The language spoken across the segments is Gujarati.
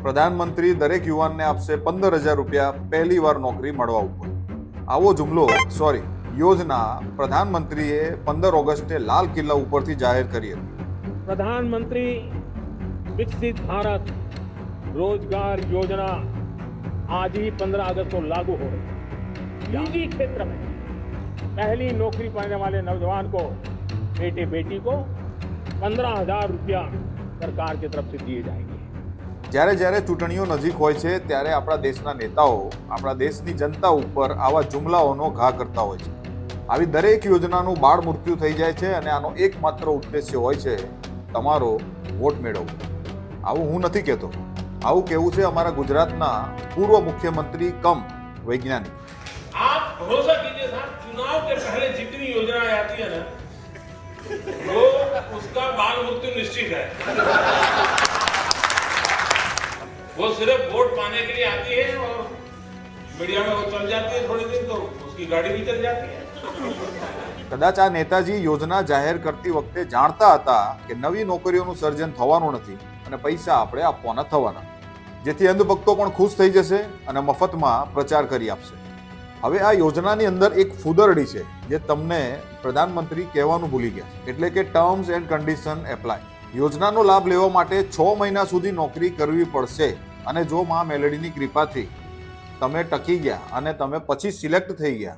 પ્રધાનમંત્રી દરેક યુવાનને આપશે પંદર હજાર રૂપિયા પહેલી વાર નોકરી મળવા ઉપર આવો જુમલો સોરી યોજના પ્રધાનમંત્રીએ પંદર ઓગસ્ટે લાલ કિલ્લા ઉપરથી જાહેર કરી હતી प्रधानमंत्री विकसित भारत रोजगार योजना आज ही 15 अगस्त को लागू हो रही है निजी क्षेत्र में पहली नौकरी पाने वाले नौजवान को बेटे बेटी को पंद्रह हजार रुपया सरकार की तरफ से दिए जाएंगे જ્યારે જ્યારે ચૂંટણીઓ નજીક હોય છે ત્યારે આપણા દેશના નેતાઓ આપણા દેશની જનતા ઉપર આવા જુમલાઓનો ઘા કરતા હોય છે આવી દરેક યોજનાનું બાળ મૃત્યુ થઈ જાય છે અને આનો એકમાત્ર ઉદ્દેશ્ય હોય છે તમારો વોટ મેળવવો આવું હું નથી કહેતો આવું કેવું છે અમારા ગુજરાતના પૂર્વ મુખ્યમંત્રી કમ વૈજ્ઞાનિક आप भरोसा कीजिए साहब चुनाव के पहले जितनी योजनाएं आती है ना वो उसका बाल मृत्यु निश्चित है वो सिर्फ वोट पाने के लिए आती है और मीडिया में वो चल जाती है थोड़ी दिन तो उसकी गाड़ी भी चल जाती है કદાચ આ નેતાજી યોજના જાહેર કરતી વખતે જાણતા હતા કે નવી નોકરીઓનું સર્જન થવાનું નથી અને પૈસા આપણે આપવાના થવાના જેથી અંધભક્તો પણ ખુશ થઈ જશે અને મફતમાં પ્રચાર કરી આપશે હવે આ યોજનાની અંદર એક ફુદરડી છે જે તમને પ્રધાનમંત્રી કહેવાનું ભૂલી ગયા છે. એટલે કે ટર્મ્સ એન્ડ કન્ડિશન એપ્લાય યોજનાનો લાભ લેવા માટે છ મહિના સુધી નોકરી કરવી પડશે અને જો મા મેલેડીની કૃપાથી તમે ટકી ગયા અને તમે પછી સિલેક્ટ થઈ ગયા,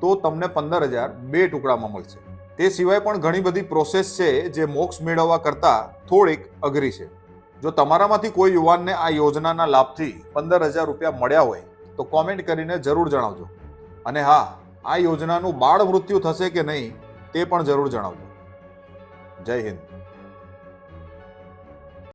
તો તમને પંદર હજાર બે ટુકડામાં મળશે. તે સિવાય પણ ઘણી બધી પ્રોસેસ છે જે મોક્ષ મેળવવા કરતાં થોડીક અઘરી છે. જો તમારામાંથી કોઈ યુવાનને આ યોજનાના લાભથી પંદર હજાર રૂપિયા મળ્યા હોય, તો કોમેન્ટ કરીને જરૂર જણાવજો. અને હા, આ યોજનાનું બાળ મૃત્યુ થશે કે નહીં, તે પણ જરૂર જણાવજો. જય હિન્દ.